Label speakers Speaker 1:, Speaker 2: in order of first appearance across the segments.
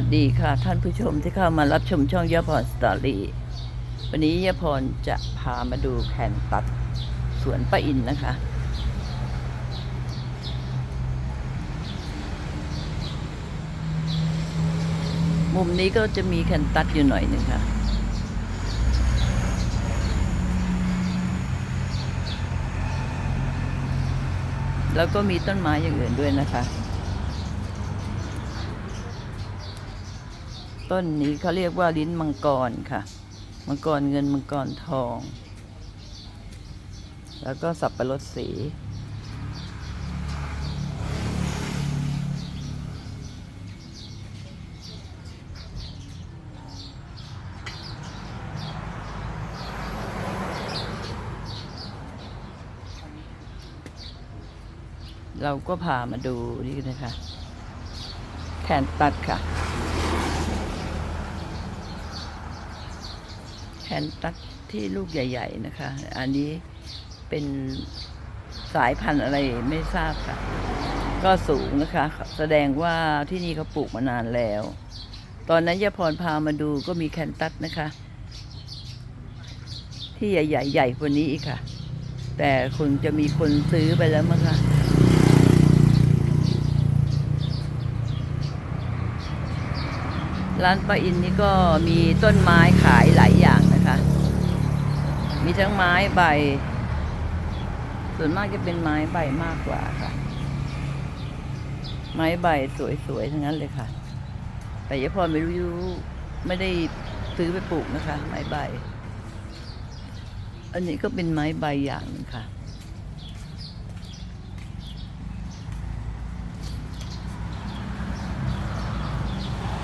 Speaker 1: วัสดีค่ะ ท่านผู้ชมที่เข้ามารับชมช่องยาพรสตอรี่วันนี้ยาพรจะพามาดูแคนตัดสวนป้าอินนะคะ มุมนี้ก็จะมีแคนตัสอยู่หน่อยหนึ่งค่ะแล้วก็มีต้นไม้อย่างอื่นด้วยนะคะ ต้นนี้เขาเรียกว่าลิ้นมังกรค่ะ มังกรเงินมังกรทอง แล้วก็สับปะรดสี เราก็พามาดูนี่นะคะ แขนตัดค่ะ แขนตัดที่ลูกใหญ่ ๆ นะคะ อันนี้เป็นสายพันธุ์อะไรไม่ทราบค่ะ ก็สูงนะคะ แสดงว่าที่นี่เขาปลูกมานานแล้ว ตอนนั้นยาพรพามาดูก็มีแคนตัสนะคะ ที่ใหญ่ๆใหญ่กว่านี้อีกค่ะ แต่คงจะมีคนซื้อไปแล้วมั้งคะร้านป้าอินนี่ก็มีต้นไม้ขายหลายอย่าง นะคะ มีทั้งไม้ใบ ส่วนมากจะเป็นไม้ใบมากกว่าค่ะ ไม้ใบสวยๆทั้งนั้นเลยค่ะ แต่ยาพรไม่รู้ไม่ได้ซื้อไปปลูกนะคะ ไม้ใบ อันนี้ก็เป็นไม้ใบอย่างหนึงค่ะ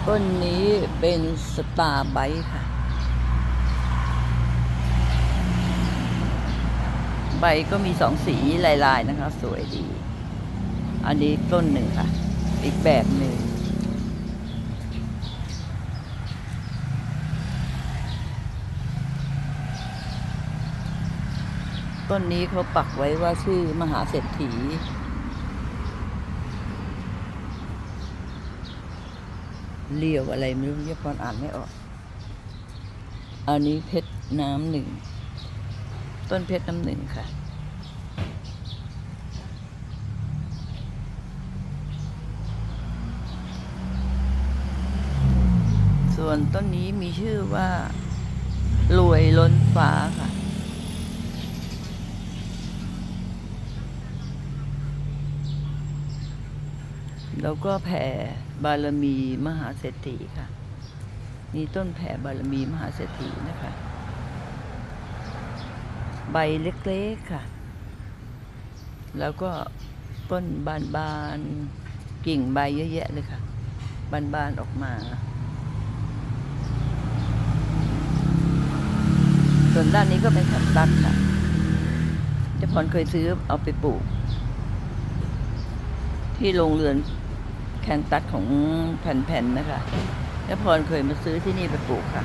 Speaker 1: ต้นนี้เป็นสตาร์ไบค่ะ ใบก็มีสองสีลายๆนะคะ สวยดี อันนี้ต้นหนึ่งค่ะ อีกแบบหนึ่งต้นนี้เขาปักไว้ว่าชื่อมหาเศรษฐีเรียวอะไรไม่รู้เรียกพรอ่านไม่ออก อันนี้เพชรน้ำหนึ่ง ต้นเพชรน้ำหนึ่งค่ะส่วนต้นนี้มีชื่อว่ารวยล้นฟ้าค่ะ แล้วก็แผ่บารมีมหาเศรษฐีค่ะ นี่ต้นแผ่บารมีมหาเศรษฐีนะคะ ใบเล็กๆค่ะ แล้วก็ต้นบานๆกิ่งใบเยอะแยะเลยค่ะ บานๆออกมา ส่วนด้านนี้ก็เป็นขันตัดค่ะเจ้าพรเคยซื้อเอาไปปลูก ที่โรงเรือนแคนตัสของแผ่นๆนะคะเจ้าพรเคยมาซื้อที่นี่ไปปลูกค่ะ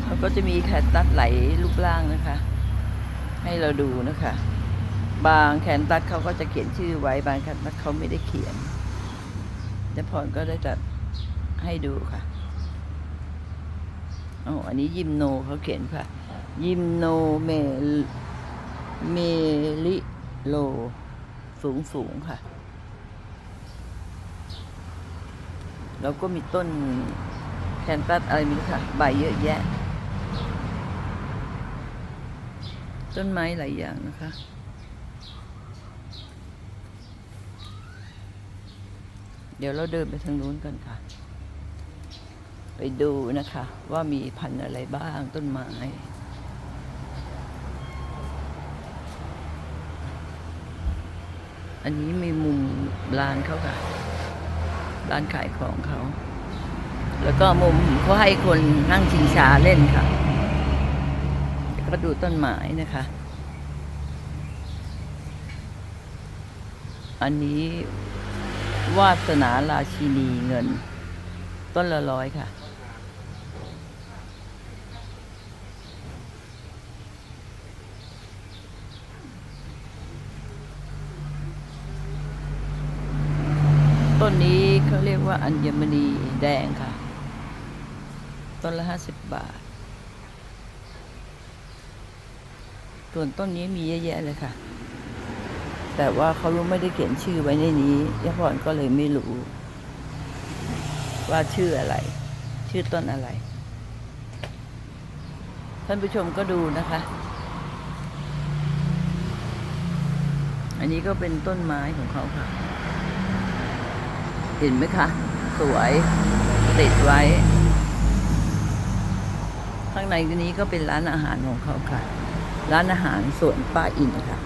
Speaker 1: เขา ก็จะมีแคนตัสไหลรูปร่างนะคะ ให้เราดูนะคะ บางแคนตัสเขาก็จะเขียนชื่อไว้บางแคนตัสเขาไม่ได้เขียนเจ้พรก็ได้จัดให้ดูค่ะอ๋ออันนี้ยิมโนเขาเขียนค่ะ ยิมโนเมลเมลิโล สูงสูงค่ะ แล้วก็มีต้นแคนตัสอะไรมีค่ะ ใบเยอะแยะ ต้นไม้หลายอย่างนะคะ เดี๋ยวเราเดินไปทางนู้นกันค่ะ ไปดูนะคะ ว่ามีพันธุ์อะไรบ้างต้นไม้อันนี้มีมุมร้านเขาค่ะ ร้านขายของเขา แล้วก็มุมเขาให้คนนั่งชิงช้าเล่นค่ะ ก็ดูต้นไม้นะคะ อันนี้วาสนาราชินีเงิน ต้นละร้อยค่ะ ต้นนี้เขาเรียกว่าอัญมณีแดงค่ะ ต้นละห้าสิบบาท ส่วนต้นนี้มีเยอะแยะเลยค่ะ แต่ว่าเขารู้ไม่ได้เขียนชื่อไว้ในนี้ยะพรก็เลยไม่รู้ ว่าชื่ออะไร ชื่อต้นอะไร ท่านผู้ชมก็ดูนะคะ อันนี้ก็เป็นต้นไม้ของเขาค่ะ เห็นไหมคะ สวยติดไว้ ข้างในนี้ก็เป็นร้านอาหารของเขาค่ะ ร้านอาหารสวนป้าอินค่ะ